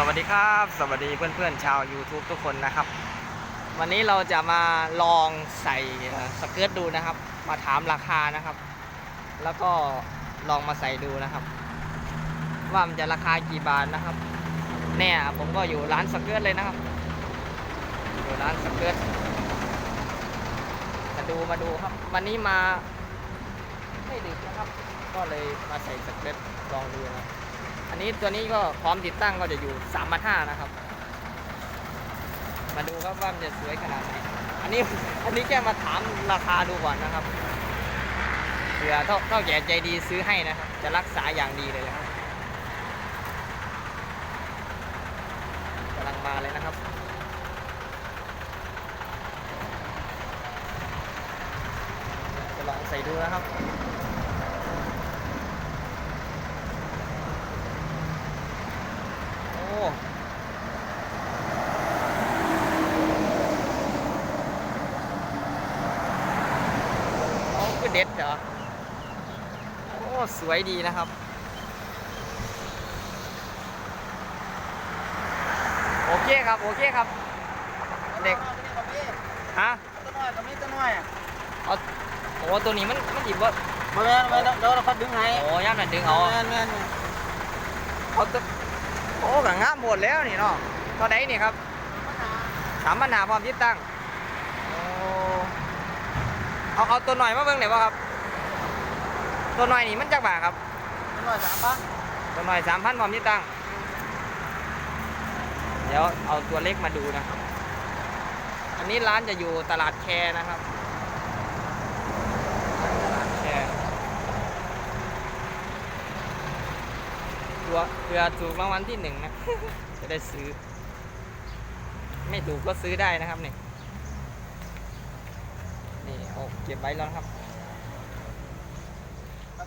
สวัสดีครับ สวัสดีเพื่อนๆชาว YouTube ทุกคนนะครับ วันนี้เราจะมาลองใส่สเกิร์ตดูนะครับ มาถามราคานะครับ แล้วก็ลองมาใส่ดูนะครับ ว่ามันจะราคากี่บาทนะครับ เนี่ยผมก็อยู่ร้านสเกิร์ตเลยนะครับ อยู่ร้านสเกิร์ตมาดูมาดูครับ วันนี้มาไม่ดึกนะครับ ก็เลยมาใส่สเกิร์ตลองดูนะครับ อันนี้ตัวนี้ก็พร้อมติดตั้งก็จะอยู่3ามพันห้านะครับ มาดูครับว่ามันจะสวยขนาดไหนอันนี้อันนี้แค่มาถามราคาดูก่อนนะครับเผื่อเท่าเท่าแก่ใจดีซื้อให้นะครับ จะรักษาอย่างดีเลยนะครับกำลังมาเลยนะครับจะลองใส่ดูนะครับ โอ้โอ้คือเด็ดเหรอ โอ้ สวยดีนะครับ โอเคครับโอเคครับ เด็กฮะตัวน้อยตัวนี้ตัวน้อยอะเอาโอ้ตัวนี้มันมันหยิบว่ามาแม่นมาเดี๋ยวเราพัดดึงให้โอ้ย่ามนั่นดึงเอาแม่นแม่นเอาตัวโอ้กังงามหมดแล้วนี่เนาะเท่าไดนี่ครับสามปัญหาพร้อมติดตั้งโอ้เอาเอาตัวหน่อยมาเบิ่งหน่อยป่ะครับ ตัวหน่อยนี่มันจักบาทครับตัวน้อยสามพันตัวหน่อยสามพันพร้อมติดตั้ง เดี๋ยวเอาตัวเล็กมาดูนะครับ อันนี้ร้านจะอยู่ตลาดแคนะครับตลาดแคตัวเผื่อถูกรางวัลที่หนึ่งนะ จะได้ซื้อ ไม่ถูกก็ซื้อได้นะครับนี่นี่โอ้เก็บไว้แล้วนะครับเอา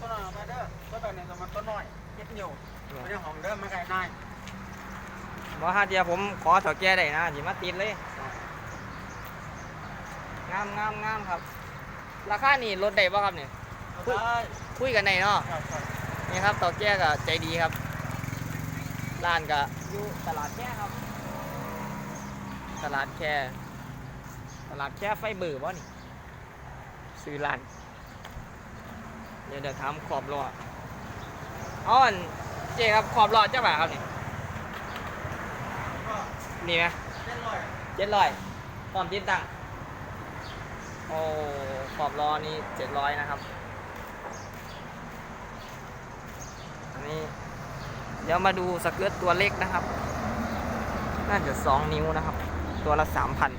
ตัวน้อยมาเด้อตัวแบบนี้ก็มันตัวน้อยเจ็ดนิ้วไม่ได้ห้องเด้อมาไกลนายบ่ฮาเดียวผมขอถอแก้ได้นะสิมาติดเลย งามงามงามครับ ราคานี่ลดได้ป่ะครับเนี่ยได้คุยกันในเนาะนี่ครับต่อแก้ก็ใจดีครับ ร้านก็อยู่ตลาดแค่ครับ ตลาดแค่ ตลาดแค่ไฟเบอร์บ่นี่ ซื้อร้าน เดี๋ยวเดี๋ยวถามขอบล้ออ๋ออันเจครับขอบล้อเจ้าบ่าครับนี่ก็นี่ไหมเจ็ดร้อยเจ็ดร้อยพร้อมติดตั้งโอ้ขอบล้อนี่เจ็ดร้อยนะครับอันนี้เดี๋ยวมาดูสเกิร์ตตัวเล็กนะครับ น่าจะสองนิ้วนะครับ ตัวละสามพัน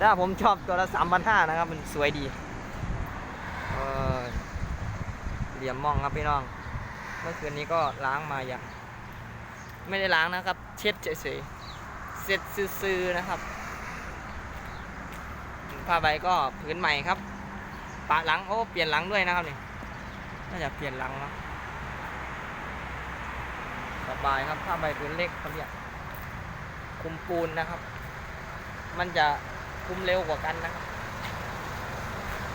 ถ้าผมชอบตัวละสามพันห้านะครับ มันสวยดี เออ เหลี่ยมมองครับพี่น้อง เมื่อคืนนี้ก็ล้างมาอย่าง ไม่ได้ล้างนะครับ เช็ดเฉยๆเสร็จซื่อๆนะครับผ้าใบก็พื้นใหม่ครับปะหลังโอ้เปลี่ยนหลังด้วยนะครับนี่น่าจะเปลี่ยนหลังเนาะสบายครับผ้าใบพื้นเล็กเขาเรียกคุมปูนนะครับ มันจะคุมเร็วกว่ากันนะครับ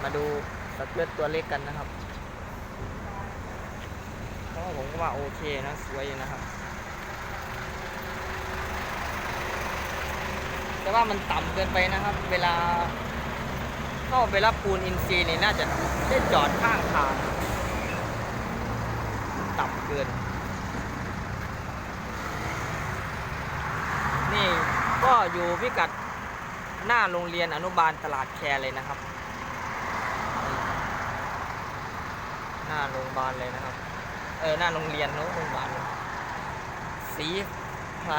มาดูสเกิร์ตตัวเล็กกันนะครับ ผมก็ว่าโอเคนะสวยนะครับ แต่ว่ามันต่ำเกินไปนะครับ เวลาเข้าไปรับปูนอินซีนี่น่าจะได้จอดข้างทางต่ำเกิน นี่ก็อยู่พิกัดหน้าโรงเรียนอนุบาลตลาดแคร์เลยนะครับ หน้าโรงพยาบาลเลยนะครับ เออหน้าโรงเรียนเนอะโรงพยาบาลสีไพร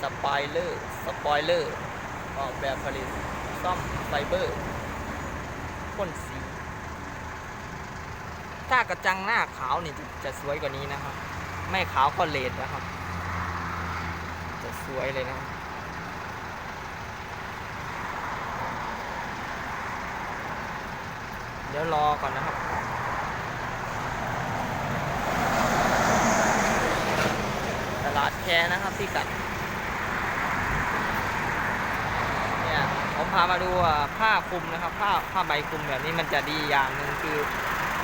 สปอยเลอร์สปอยเลอร์ออกแบบผลิตซ่อมไฟเบอร์พ่นสีถ้ากระจังหน้าขาวนี่จะจะสวยกว่านี้นะครับ ไม่ขาวก็เลดนะครับ จะสวยเลยนะเดี๋ยวรอก่อนนะครับ ตลาดแคนะครับที่กัดเนี่ยผมพามาดูผ้าคลุมนะครับ ผ้าผ้าใบคลุมแบบนี้มันจะดีอย่างหนึ่งคือ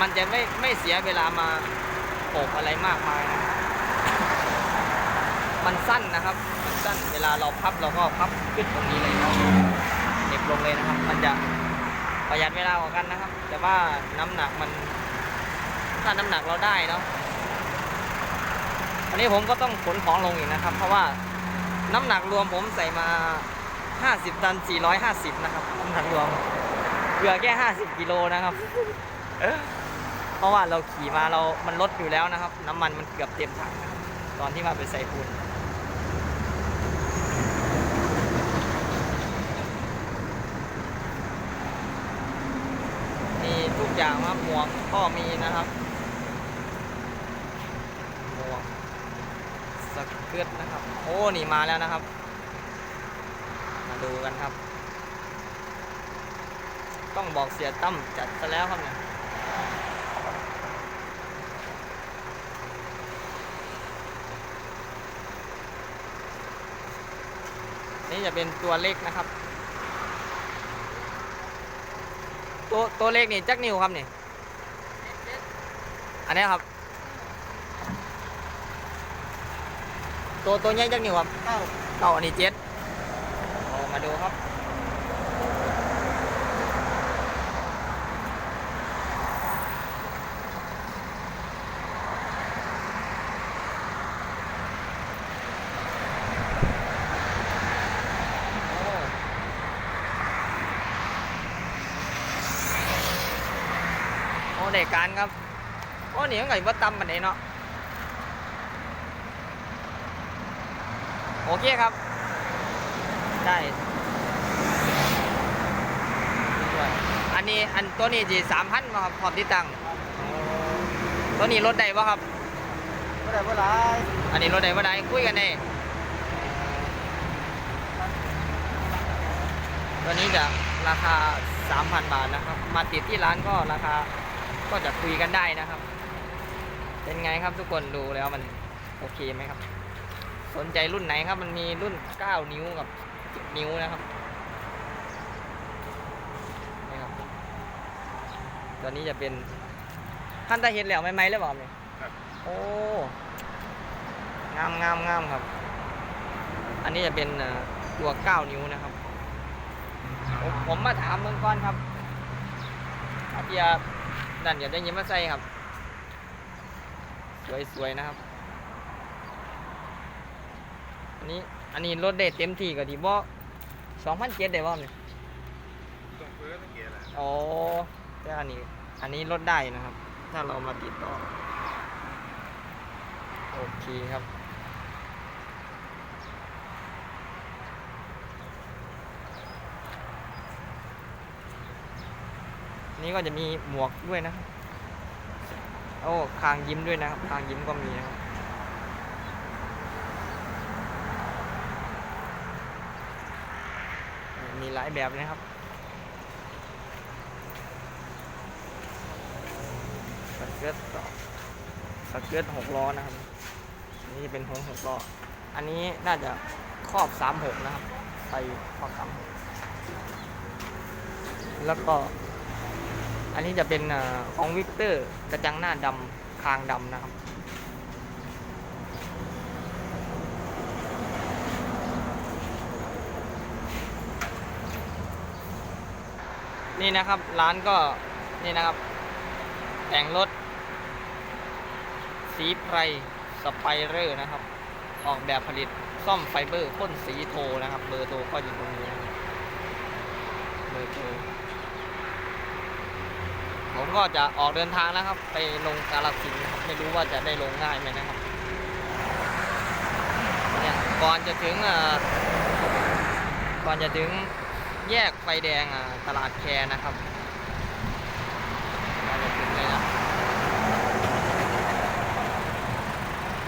มันจะไม่ไม่เสียเวลามาโปกอะไรมากมายนะมันสั้นนะครับ มันสั้นเวลาเราพับเราก็พับขึ้นตรงนี้เลยครับเหน็บลงเลยนะครับ มันจะประหยัดเวลากว่ากันนะครับ แต่ว่าน้ำหนักมัน ถ้าน้ำหนักเราได้เนาะ อันนี้ผมก็ต้องขนของลงอีกนะครับ เพราะว่าน้ำหนักรวมผมใส่มา 50 ตัน 450 นะครับน้ำหนักรวมเหลือแค่ 50 กิโลนะครับ เพราะว่าเราขี่มาเรา มันลดอยู่แล้วนะครับ น้ำมันมันเกือบเต็มถังตอนที่มาไปใส่ปูนมีทุกอย่างครับหมวกก็มีนะครับ หมวก สเกิร์ตนะครับ โอ้นี่มาแล้วนะครับ มาดูกันครับ ต้องบอกเสียตั้มจัดซะแล้วครับเนี่ยนี่จะเป็นตัวเล็กนะครับ ตัวตัวเล็กนี่จักนิวครับนี่อันนี้ครับ ตัวตัวใหญ่จักนิ้วครับเก้าเก้าอันนี้เจ็ดเอามาดูครับโอ้โอ้เด็กการครับโอ้นี่มันไงว่าตำมันไหนเนาะ โอเคครับ ได้ด้วยอันนี้อันตัวนี้จีสามพันมาครับพร้อมที่ตังตัวนี้ลดได้ปะครับไม่ได้เวลาอันนี้ลดได้ปะได้คุยกันเน่ตัวนี้จะราคา 3,000 บาทนะครับ มาติดที่ร้านก็ราคาก็จะคุยกันได้นะครับ เป็นไงครับทุกคนดูแล้วมันโอเคไหมครับ สนใจรุ่นไหนครับ มันมีรุ่น 9 นิ้วกับ 10 นิ้วนะครับนี่ครับ ตัวนี้จะเป็นท่านตาเห็นแล้วไหมไหมหรือเปล่าเนี่ยโอ้งามงามงามครับ อันนี้จะเป็นเอ่อตัว 9 นิ้วนะครับผมผมมาถามเมืองก่อนครับอาเจียดันอย่าได้ยินมาใส่ครับ สวยๆนะครับ อั นนี้ อันนี้รถได้เต็มที่ก็ดีบ่สองพันเจ็ดได้บ่เนี่ยต้องเพื่อต้องเกียร์แหละอ๋อแต่อันนี้ อันนี้ลดได้นะครับ ถ้าเรามาติดต่อ โอเคครับ นี่ก็จะมีหมวกด้วยนะครับโอ้คางยิ้มด้วยนะครับ คางยิ้มก็มีนะครับ มีหลายแบบนะครับ สเกิร์ตสเกิร์ตหกล้อนะครับนนี้จะเป็นหงหกล้อ อันนี้น่าจะครอบสามหกนะครับไปครอบสามหกแล้วก็ อันนี้จะเป็นออของวิกเตอร์กระจังหน้าดำคางดำนะครับ นี่นะครับร้านก็นี่นะครับ แต่งรถ สีไพรสไปเรอร์นะครับ ออกแบบผลิตซ่อมไฟเบอร์พ่นสีโทนะครับ เบอร์โทรก็อยู่ตรงนี้เบอร์โทรผมก็จะออกเดินทางนะครับ ไปลงกาลสินธุ์นะครับไม่รู้ว่าจะได้ลงง่ายไหมนะครับเนี่ยก่อนจะถึงก่อนจะถึง แยกไฟแดงตลาดแคนะครับก่อนจะถึงเลยนะ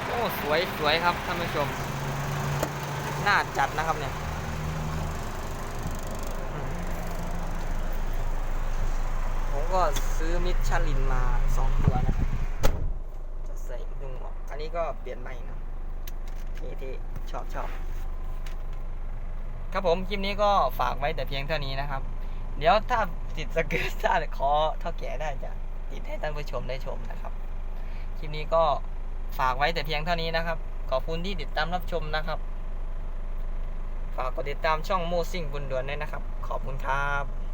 โอ้สวยสวยครับท่านผู้ชม น่าจัดนะครับเนี่ยผมก็ซื้อมิชลินมาสองตัวนะครับ จะใส่ดุงออก อันนี้ก็เปลี่ยนใหม่นะเท่ๆชอบชอบ ครับผมคลิปนี้ก็ฝากไว้แต่เพียงเท่านี้นะครับ เดี๋ยวถ้าติดสเกิร์ตถ้าขอเท่าแก่ได้จะติดให้ท่านผู้ชมได้ชมนะครับ คลิปนี้ก็ฝากไว้แต่เพียงเท่านี้นะครับ ขอบคุณที่ติดตามรับชมนะครับ ฝากกดติดตามช่องโมซิ่งบนด่วนด้วยนะครับ ขอบคุณครับ